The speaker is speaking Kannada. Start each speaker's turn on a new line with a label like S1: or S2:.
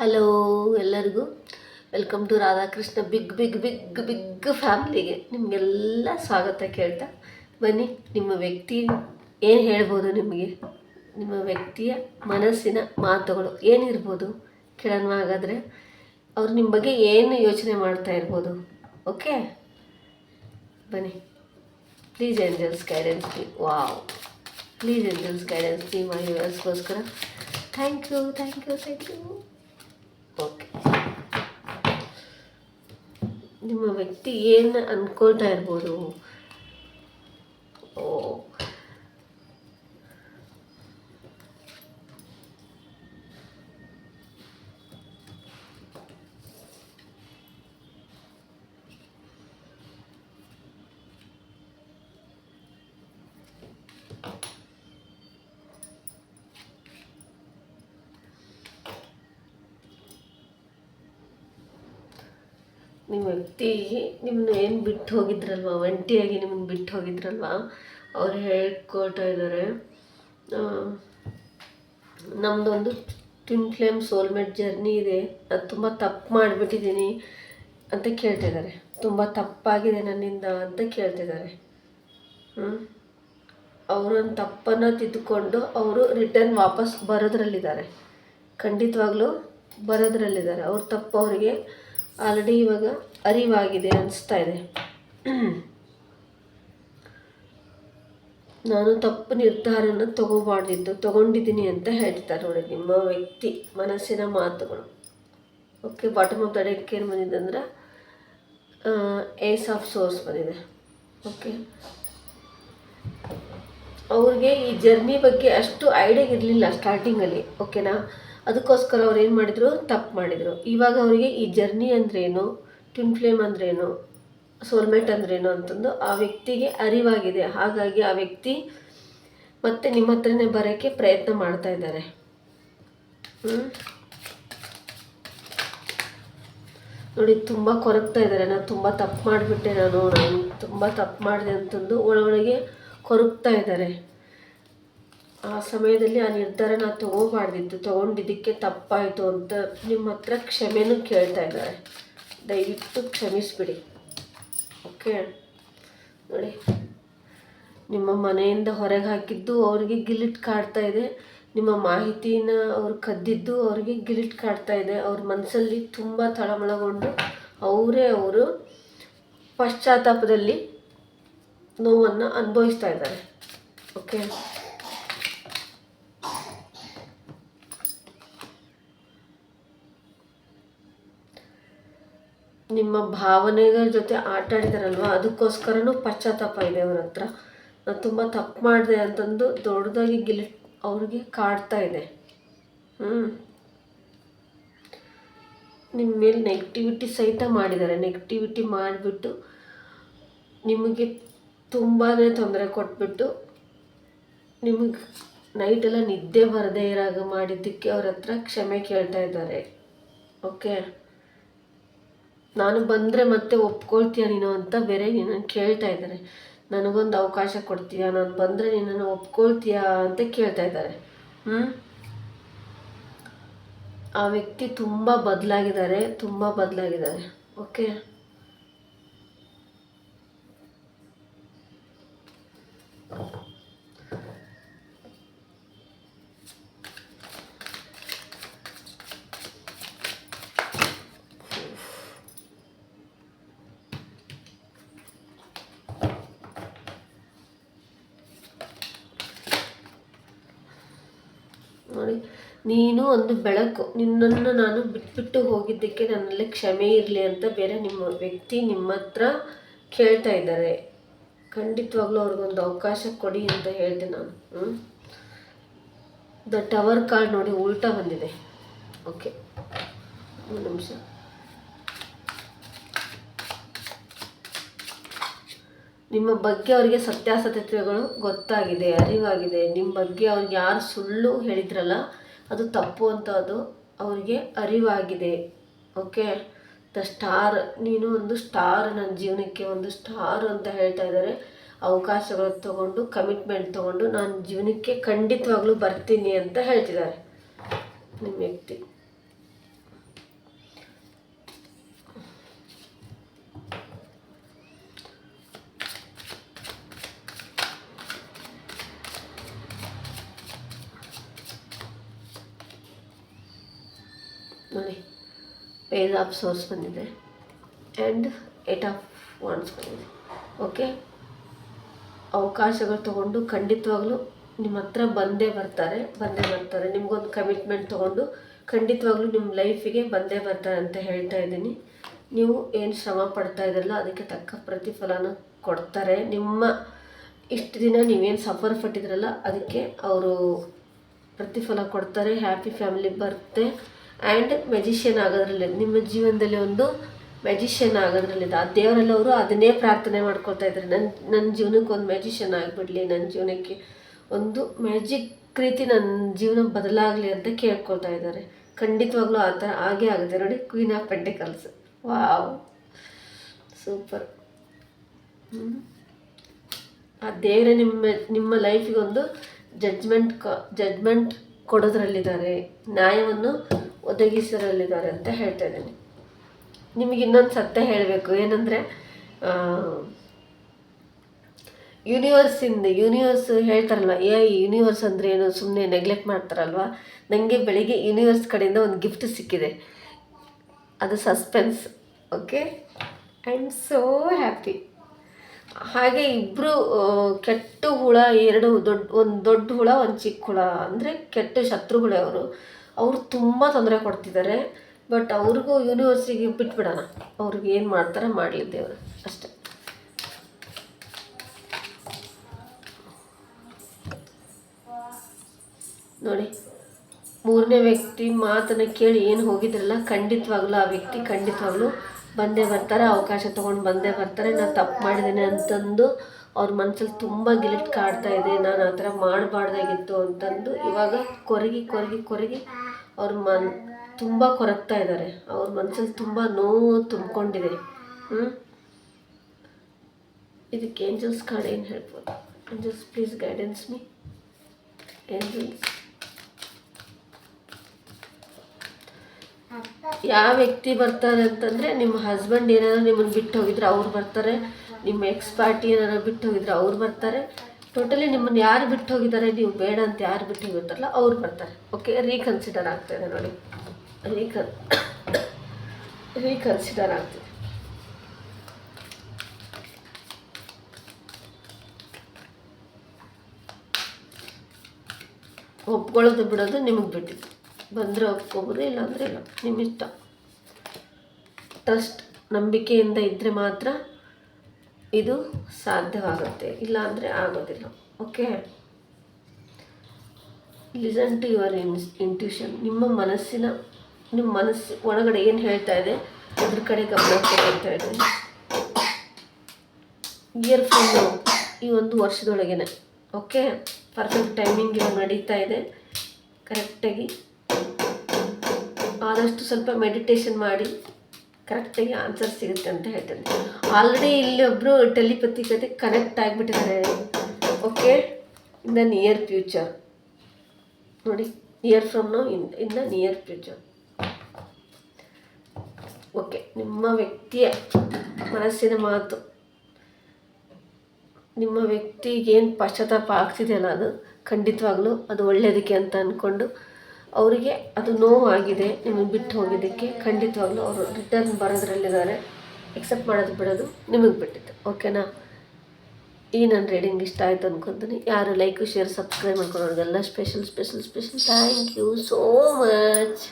S1: ಹಲೋ ಎಲ್ಲರಿಗೂ. Welcome to Radhakrishna big big big big ಫ್ಯಾಮಿಲಿಗೆ ನಿಮಗೆಲ್ಲ ಸ್ವಾಗತ ಕೇಳ್ತಾ. ಬನ್ನಿ, ನಿಮ್ಮ ವ್ಯಕ್ತಿ ಏನು ಹೇಳ್ಬೋದು ನಿಮಗೆ? ನಿಮ್ಮ ವ್ಯಕ್ತಿಯ ಮನಸ್ಸಿನ ಮಾತುಗಳು ಏನಿರ್ಬೋದು? ಕೇಳೋಣ ಹಾಗಾದರೆ. ಅವ್ರು ನಿಮ್ಮ ಬಗ್ಗೆ ಏನು ಯೋಚನೆ ಮಾಡ್ತಾ ಇರ್ಬೋದು? ಓಕೆ ಬನ್ನಿ. Please angels guidance be wow please angels guidance be my ವ್ಯೂವರ್ಸ್ಗೋಸ್ಕರ thank you thank you thank you okay ನಿಮ್ಮ ವ್ಯಕ್ತಿ ಏನು ಅಂದ್ಕೊಳ್ತಾ ಇರ್ಬೋದು? ನಿಮ್ಮ ವ್ಯಕ್ತಿ ನಿಮ್ಮನ್ನ ಏನು ಬಿಟ್ಟು ಹೋಗಿದ್ರಲ್ವ? ಒಂಟಿಯಾಗಿ ನಿಮ್ಮನ್ನ ಬಿಟ್ಟು ಹೋಗಿದ್ರಲ್ವ? ಅವ್ರು ಹೇಳ್ಕೊಳ್ತಾ ಇದ್ದಾರೆ. ನಮ್ಮದೊಂದು ಟ್ವಿನ್ ಫ್ಲೇಮ್ ಸೋಲ್ಮೇಟ್ ಜರ್ನಿ ಇದೆ. ನಾನು ತುಂಬ ತಪ್ಪು ಮಾಡಿಬಿಟ್ಟಿದ್ದೀನಿ ಅಂತ ಕೇಳ್ತಿದ್ದಾರೆ ತುಂಬ ತಪ್ಪಾಗಿದೆ ನನ್ನಿಂದ ಅಂತ ಕೇಳ್ತಿದ್ದಾರೆ ಹ್ಞೂ ಅವರೊಂದು ತಪ್ಪನ್ನು ತಿದ್ದುಕೊಂಡು ಅವರು ರಿಟರ್ನ್ ವಾಪಸ್ ಬರೋದ್ರಲ್ಲಿದ್ದಾರೆ. ಖಂಡಿತವಾಗ್ಲೂ ಬರೋದ್ರಲ್ಲಿದ್ದಾರೆ. ಅವ್ರ ತಪ್ಪು ಅವರಿಗೆ ಆಲ್ರೆಡಿ ಇವಾಗ ಅರಿವಾಗಿದೆ ಅನಿಸ್ತಾ ಇದೆ. ನಾನು ತಪ್ಪು ನಿರ್ಧಾರನ ತಗೋಬಾರ್ದಿದ್ದು ತಗೊಂಡಿದ್ದೀನಿ ಅಂತ ಹೇಳ್ತಾರೆ ನೋಡಿ ನಿಮ್ಮ ವ್ಯಕ್ತಿ ಮನಸ್ಸಿನ ಮಾತುಗಳು. ಓಕೆ ಬಾಟಮ್ ಆಫ್ ದ ಏನು ಬಂದಿದೆ ಅಂದ್ರೆ ಏಸ್ ಆಫ್ ಸೋರ್ಸ್ ಬಂದಿದೆ. ಓಕೆ ಅವ್ರಿಗೆ ಈ ಜರ್ನಿ ಬಗ್ಗೆ ಅಷ್ಟು ಐಡಿಯಾ ಇರಲಿಲ್ಲ ಸ್ಟಾರ್ಟಿಂಗಲ್ಲಿ ಓಕೆನಾ ಅದಕ್ಕೋಸ್ಕರ ಅವ್ರು ಏನು ಮಾಡಿದರು? ತಪ್ಪು ಮಾಡಿದರು. ಇವಾಗ ಅವರಿಗೆ ಈ ಜರ್ನಿ ಅಂದ್ರೇನು? ಟ್ವಿನ್ ಫ್ಲೇಮ್ ಅಂದ್ರೇನು? ಸೋಲ್ಮೇಟ್ ಅಂದ್ರೇನು ಅಂತಂದು ಆ ವ್ಯಕ್ತಿಗೆ ಅರಿವಾಗಿದೆ. ಹಾಗಾಗಿ ಆ ವ್ಯಕ್ತಿ ಮತ್ತೆ ನಿಮ್ಮ ಹತ್ರನೇ ಬರೋಕ್ಕೆ ಪ್ರಯತ್ನ ಮಾಡ್ತಾ ಇದ್ದಾರೆ. ನೋಡಿ, ತುಂಬ ಕೊರಗ್ತಾ ಇದ್ದಾರೆ. ನಾನು ತುಂಬ ತಪ್ಪು ಮಾಡಿಬಿಟ್ಟೆ ನಾನು. ನಾನು ತುಂಬ ತಪ್ಪು ಮಾಡಿದೆ ಅಂತಂದು ಒಳಗೊಳಗೆ ಕೊರಗ್ತಾ ಇದ್ದಾರೆ. ಆ ಸಮಯದಲ್ಲಿ ಆ ನಿರ್ಧಾರ ನಾನು ತೊಗೋಬಾರ್ದಿತ್ತು, ತೊಗೊಂಡಿದ್ದಕ್ಕೆ ತಪ್ಪಾಯಿತು ಅಂತ ನಿಮ್ಮ ಹತ್ರ ಕ್ಷಮೆನೂ ಕೇಳ್ತಾ ಇದ್ದಾರೆ. ದಯವಿಟ್ಟು ಕ್ಷಮಿಸಿಬಿಡಿ. ಓಕೆ? ನೋಡಿ, ನಿಮ್ಮ ಮನೆಯಿಂದ ಹೊರಗೆ ಹಾಕಿದ್ದು ಅವರಿಗೆ ಗಿಲಿಟ್ ಕಾಡ್ತಾ ಇದೆ. ನಿಮ್ಮ ಮಾಹಿತಿನ ಅವ್ರು ಕದ್ದಿದ್ದು ಅವರಿಗೆ ಗಿಲಿಟ್ ಕಾಡ್ತಾ ಇದೆ. ಅವ್ರ ಮನಸ್ಸಲ್ಲಿ ತುಂಬ ತಳಮಳಗೊಂಡು ಅವರೇ ಅವರು ಪಶ್ಚಾತ್ತಾಪದಲ್ಲಿ ನೋವನ್ನು ಅನುಭವಿಸ್ತಾ ಇದ್ದಾರೆ. ಓಕೆ? ನಿಮ್ಮ ಭಾವನೆಗಳ ಜೊತೆ ಆಟ ಆಡಿದಾರಲ್ವ? ಅದಕ್ಕೋಸ್ಕರನೂ ಪಶ್ಚಾತ್ತಾಪ ಇದೆ ಅವ್ರ ಹತ್ರ. ನಾನು ತುಂಬ ತಪ್ಪು ಮಾಡಿದೆ ಅಂತಂದು ದೊಡ್ಡದಾಗಿ ಗಿಲಿ ಅವ್ರಿಗೆ ಕಾಡ್ತಾ ಇದೆ. ಹ್ಞೂ ನಿಮ್ಮ ಮೇಲೆ ನೆಗೆಟಿವಿಟಿ ಸಹಿತ ಮಾಡಿದ್ದಾರೆ. ನೆಗೆಟಿವಿಟಿ ಮಾಡಿಬಿಟ್ಟು ನಿಮಗೆ ತುಂಬಾ ತೊಂದರೆ ಕೊಟ್ಬಿಟ್ಟು ನಿಮಗೆ ನೈಟೆಲ್ಲ ನಿದ್ದೆ ಬರದೇ ಇರಾಗ ಮಾಡಿದ್ದಕ್ಕೆ ಅವ್ರ ಹತ್ರ ಕ್ಷಮೆ ಕೇಳ್ತಾ ಇದ್ದಾರೆ. ಓಕೆ ನಾನು ಬಂದರೆ ಮತ್ತೆ ಒಪ್ಕೊಳ್ತೀಯ ನೀನು ಅಂತ ಬೇರೆ ನಿನ್ನನ್ನು ಕೇಳ್ತಾ ಇದ್ದಾರೆ. ನನಗೊಂದು ಅವಕಾಶ ಕೊಡ್ತೀಯ? ನಾನು ಬಂದರೆ ನಿನ್ನನ್ನು ಒಪ್ಕೊಳ್ತೀಯಾ ಅಂತ ಕೇಳ್ತಾ ಇದ್ದಾರೆ. ಹ್ಞೂ ಆ ವ್ಯಕ್ತಿ ತುಂಬ ಬದಲಾಗಿದ್ದಾರೆ ತುಂಬ ಬದಲಾಗಿದ್ದಾರೆ. ಓಕೆ ನೋಡಿ ನೀನು ಒಂದು ಬೆಳಕು. ನಿನ್ನನ್ನು ನಾನು ಬಿಟ್ಬಿಟ್ಟು ಹೋಗಿದ್ದಕ್ಕೆ ನನ್ನಲ್ಲಿ ಕ್ಷಮೆ ಇರಲಿ ಅಂತ ಬೇರೆ ನಿಮ್ಮ ವ್ಯಕ್ತಿ ನಿಮ್ಮ ಹತ್ರ ಕೇಳ್ತಾ ಇದ್ದಾರೆ. ಖಂಡಿತವಾಗ್ಲೂ ಅವ್ರಿಗೊಂದು ಅವಕಾಶ ಕೊಡಿ ಅಂತ ಹೇಳ್ತೀನಿ ನಾನು. ದ ಟವರ್ ಕಾರ್ಡ್ ನೋಡಿ ಉಲ್ಟಾ ಬಂದಿದೆ. ಓಕೆ. ಒಂದು ನಿಮಿಷ. ನಿಮ್ಮ ಬಗ್ಗೆ ಅವರಿಗೆ ಸತ್ಯಾಸತ್ಯತೆಗಳು ಗೊತ್ತಾಗಿದೆ, ಅರಿವಾಗಿದೆ. ನಿಮ್ಮ ಬಗ್ಗೆ ಅವ್ರಿಗೆ ಯಾರು ಸುಳ್ಳು ಹೇಳಿದ್ರಲ್ಲ ಅದು ತಪ್ಪು ಅಂತ ಅದು ಅವರಿಗೆ ಅರಿವಾಗಿದೆ. ಓಕೆ? ದ ಸ್ಟಾರ್, ನೀನು ಒಂದು ಸ್ಟಾರ್, ನನ್ನ ಜೀವನಕ್ಕೆ ಒಂದು ಸ್ಟಾರ್ ಅಂತ ಹೇಳ್ತಾ ಇದ್ದಾರೆ. ಅವಕಾಶಗಳು ತಗೊಂಡು ಕಮಿಟ್ಮೆಂಟ್ ತಗೊಂಡು, ನಾನು ಜೀವನಕ್ಕೆ ಖಂಡಿತವಾಗ್ಲೂ ಬರ್ತೀನಿ ಅಂತ ಹೇಳ್ತಿದ್ದಾರೆ. ನಿಮ್ಮ ವ್ಯಕ್ತಿ. ನೋಡಿ ಪೇಜ್ ಆಫ್ ಸೋರ್ಸ್ ಬಂದಿದೆ. ಆ್ಯಂಡ್ ಏಟ್ ಆಫ್ ವಾನ್ಸ್ ಬಂದಿದೆ. ಓಕೆ ಅವಕಾಶಗಳು ತೊಗೊಂಡು ಖಂಡಿತವಾಗ್ಲೂ ನಿಮ್ಮ ಹತ್ರ ಬಂದೇ ಬರ್ತಾರೆ ಬಂದೇ ಬರ್ತಾರೆ. ನಿಮಗೊಂದು ಕಮಿಟ್ಮೆಂಟ್ ತೊಗೊಂಡು ಖಂಡಿತವಾಗ್ಲೂ ನಿಮ್ಮ ಲೈಫಿಗೆ ಬಂದೇ ಬರ್ತಾರೆ ಅಂತ ಹೇಳ್ತಾ ಇದ್ದೀನಿ. ನೀವು ಏನು ಶ್ರಮ ಪಡ್ತಾ ಇದ್ರಲ್ಲ, ಅದಕ್ಕೆ ತಕ್ಕ ಪ್ರತಿಫಲನ ಕೊಡ್ತಾರೆ. ನಿಮ್ಮ ಇಷ್ಟು ದಿನ ನೀವೇನು ಸಫರ್ ಪಟ್ಟಿದ್ರಲ್ಲ, ಅದಕ್ಕೆ ಅವರು ಪ್ರತಿಫಲ ಕೊಡ್ತಾರೆ. ಹ್ಯಾಪಿ ಫ್ಯಾಮಿಲಿ ಬರುತ್ತೆ ಆ್ಯಂಡ್ ಮೆಜಿಷಿಯನ್ ಆಗೋದ್ರಲ್ಲಿ, ನಿಮ್ಮ ಜೀವನದಲ್ಲಿ ಒಂದು ಮೆಜಿಷಿಯನ್ ಆಗೋದ್ರಲ್ಲಿ ಆ ದೇವರಲ್ಲಿ ಅವರು ಅದನ್ನೇ ಪ್ರಾರ್ಥನೆ ಮಾಡ್ಕೊಳ್ತಾ ಇದ್ದಾರೆ. ನನ್ನ ನನ್ನ ಜೀವನಕ್ಕೆ ಒಂದು ಮೆಜಿಷಿಯನ್ ಆಗಿಬಿಡಲಿ ನನ್ನ ಜೀವನಕ್ಕೆ ಒಂದು ಮ್ಯಾಜಿಕ್ ರೀತಿ ನನ್ನ ಜೀವನ ಬದಲಾಗಲಿ ಅಂತ ಕೇಳ್ಕೊಳ್ತಾ ಇದ್ದಾರೆ. ಖಂಡಿತವಾಗ್ಲೂ ಆ ಥರ ಆಗೇ ಆಗುತ್ತೆ. ನೋಡಿ queen of pentacles wow super ಆ ದೇವರೇ ನಿಮ್ಮ ನಿಮ್ಮ ಲೈಫಿಗೆ ಒಂದು ಜಡ್ಜ್ಮೆಂಟ್ ಜಡ್ಜ್ಮೆಂಟ್ ಕೊಡೋದ್ರಲ್ಲಿದ್ದಾರೆ. ನ್ಯಾಯವನ್ನು ಒದಗಿಸೋದ್ರಲ್ಲಿದ್ದಾರೆ ಅಂತ ಹೇಳ್ತಾ ಇದ್ದೀನಿ. ನಿಮಗೆ ಇನ್ನೊಂದು ಸತ್ಯ ಹೇಳಬೇಕು. ಏನಂದರೆ ಯೂನಿವರ್ಸಿಂದ ಯೂನಿವರ್ಸ್ ಹೇಳ್ತಾರಲ್ವ, ಏ ಯೂನಿವರ್ಸ್ ಅಂದರೆ ಏನು? ಸುಮ್ಮನೆ ನೆಗ್ಲೆಕ್ಟ್ ಮಾಡ್ತಾರಲ್ವ? ನನಗೆ ಬೆಳಿಗ್ಗೆ ಯೂನಿವರ್ಸ್ ಕಡೆಯಿಂದ ಒಂದು ಗಿಫ್ಟ್ ಸಿಕ್ಕಿದೆ. ಅದು suspense okay I am so happy ಹಾಗೆ ಇಬ್ಬರು ಕೆಟ್ಟ ಹುಳ, ಎರಡು ದೊಡ್ಡ, ಒಂದು ದೊಡ್ಡ ಹುಳ, ಒಂದು ಚಿಕ್ಕ ಹುಳ. ಅಂದರೆ ಕೆಟ್ಟ ಶತ್ರುಗಳೇ ಅವರು. ಅವರು ತುಂಬ ತೊಂದರೆ ಕೊಡ್ತಿದ್ದಾರೆ ಬಟ್ ಅವ್ರಿಗೂ ಯೂನಿವರ್ಸಿಗೆ ಬಿಟ್ಬಿಡೋಣ. ಅವ್ರಿಗೆ ಏನು ಮಾಡ್ತಾರೆ ಮಾಡಲಿ ದೇವರು, ಅಷ್ಟೆ. ನೋಡಿ, ಮೂರನೇ ವ್ಯಕ್ತಿ ಮಾತನ್ನು ಕೇಳಿ ಏನು ಹೋಗಿದ್ರಲ್ಲ, ಖಂಡಿತವಾಗ್ಲೂ ಆ ವ್ಯಕ್ತಿ ಖಂಡಿತವಾಗ್ಲೂ ಬಂದೇ ಬರ್ತಾರೆ, ಅವಕಾಶ ತೊಗೊಂಡು ಬಂದೇ ಬರ್ತಾರೆ. ನಾನು ತಪ್ಪು ಮಾಡಿದ್ದೀನಿ ಅಂತಂದು ಅವ್ರ ಮನಸ್ಸಲ್ಲಿ ತುಂಬ ಗಿಲಿಟ್ ಕಾಡ್ತಾ ಇದೆ, ನಾನು ಆ ಥರ ಮಾಡಬಾರ್ದಾಗಿತ್ತು ಅಂತಂದು ಇವಾಗ ಕೊರಗಿ ಕೊರಗಿ ಕೊರಗಿ ಅವ್ರ ಮನ್ ತುಂಬ ಕೊರಗ್ತಾ ಇದ್ದಾರೆ ಅವ್ರ ಮನಸ್ಸಲ್ಲಿ ತುಂಬ ನೋವು ತುಂಬಿಕೊಂಡಿದೆ. ಹ್ಞೂ ಇದಕ್ಕೆ ಏಂಜಲ್ಸ್ ಕಾರ್ಡ್ ಏನು ಹೇಳ್ಬೋದು? Angels please guidance me angels ಯಾವ ವ್ಯಕ್ತಿ ಬರ್ತಾರೆ ಅಂತಂದರೆ ನಿಮ್ಮ ಹಸ್ಬೆಂಡ್ ಏನಾದ್ರು ನಿಮ್ಮನ್ನು ಬಿಟ್ಟು ಹೋಗಿದ್ರೆ ಅವ್ರು ಬರ್ತಾರೆ. ನಿಮ್ಮ ಎಕ್ಸ್ ಪಾರ್ಟಿ ಏನಾದ್ರು ಬಿಟ್ಟು ಹೋಗಿದ್ರೆ ಅವ್ರು ಬರ್ತಾರೆ. ಟೋಟಲಿ ನಿಮ್ಮನ್ನು ಯಾರು ಬಿಟ್ಟು ಹೋಗಿದ್ದಾರೆ, ನೀವು ಬೇಡ ಅಂತ ಯಾರು ಬಿಟ್ಟು ಹೋಗಿರ್ತಾರಲ್ಲ, ಅವ್ರು ಬರ್ತಾರೆ. ಓಕೆ ರೀಕನ್ಸಿಡರ್ ಆಗ್ತಾಯಿದೆ ನೋಡಿ. ರೀಕನ್ ರೀಕನ್ಸಿಡರ್ ಆಗ್ತಿದೆ. ಒಪ್ಕೊಳ್ಳೋದು ಬಿಡೋದು ನಿಮಗೆ ಬಿಟ್ಟಿದ್ದು. ಬಂದರೆ ಒಪ್ಕೋಬೋದು, ಇಲ್ಲಾಂದರೆ ಇಲ್ಲ. ನಿಮ್ಮ ಇಷ್ಟ ಟ್ರಸ್ಟ್ ನಂಬಿಕೆಯಿಂದ ಇದ್ದರೆ ಮಾತ್ರ ಇದು ಸಾಧ್ಯವಾಗುತ್ತೆ. ಇಲ್ಲಾಂದರೆ ಆಗೋದಿಲ್ಲ. Okay listen to your in intuition ನಿಮ್ಮ ಮನಸ್ಸಿನ, ನಿಮ್ಮ ಮನಸ್ಸು ಒಳಗಡೆ ಏನು ಹೇಳ್ತಾ ಇದೆ? ಅದ್ರ ಕಡೆ ಗಮನ ಕೊಡ್ತಾ ಇದ್ದೀನಿ ಇಯರ್ ಫೋನು ಈ ಒಂದು ವರ್ಷದೊಳಗೇನೆ. ಓಕೆ ಪರ್ಫೆಕ್ಟ್ ಟೈಮಿಂಗ್ ಇವಾಗ ನಡೀತಾ ಇದೆ. ಕರೆಕ್ಟಾಗಿ ಆದಷ್ಟು ಸ್ವಲ್ಪ ಮೆಡಿಟೇಷನ್ ಮಾಡಿ. ಕರೆಕ್ಟಾಗಿ ಆನ್ಸರ್ ಸಿಗುತ್ತೆ ಅಂತ ಹೇಳ್ತೀನಿ. ಆಲ್ರೆಡಿ ಇಲ್ಲಿ ಒಬ್ಬರು ಟೆಲಿಪತಿ ಜೊತೆ connect ಆಗಿಬಿಟ್ಟಿದ್ದಾರೆ. Okay, in the near future ನೋಡಿ near from no in in the near future okay, ನಿಮ್ಮ ವ್ಯಕ್ತಿಯ ಮನಸ್ಸಿನ ಮಾತು. ನಿಮ್ಮ ವ್ಯಕ್ತಿಗೆ ಏನು ಪಶ್ಚಾತ್ತಾಪ ಆಗ್ತಿದೆಯಲ್ಲ ಅದು, ಖಂಡಿತವಾಗ್ಲೂ ಅದು ಒಳ್ಳೆಯದಕ್ಕೆ ಅಂತ ಅಂದ್ಕೊಂಡು ಅವರಿಗೆ ಅದು ನೋವಾಗಿದೆ ನಿಮಗೆ ಬಿಟ್ಟು ಹೋಗಿದ್ದಕ್ಕೆ ಖಂಡಿತವಾಗ್ಲೂ ಅವರು ರಿಟರ್ನ್ ಬರೋದ್ರಲ್ಲಿದ್ದಾರೆ. ಎಕ್ಸೆಪ್ಟ್ ಮಾಡೋದು ಬಿಡೋದು ನಿಮಗೆ ಬಿಟ್ಟಿತ್ತು ಓಕೆನಾ ಈ ನನ್ನ ರೀಡಿಂಗ್ ಇಷ್ಟ ಆಯಿತು ಅಂದ್ಕೊತೀನಿ ಯಾರು like share subscribe ಮಾಡ್ಕೊಳೋರಿಗೆಲ್ಲ special special special thank you so much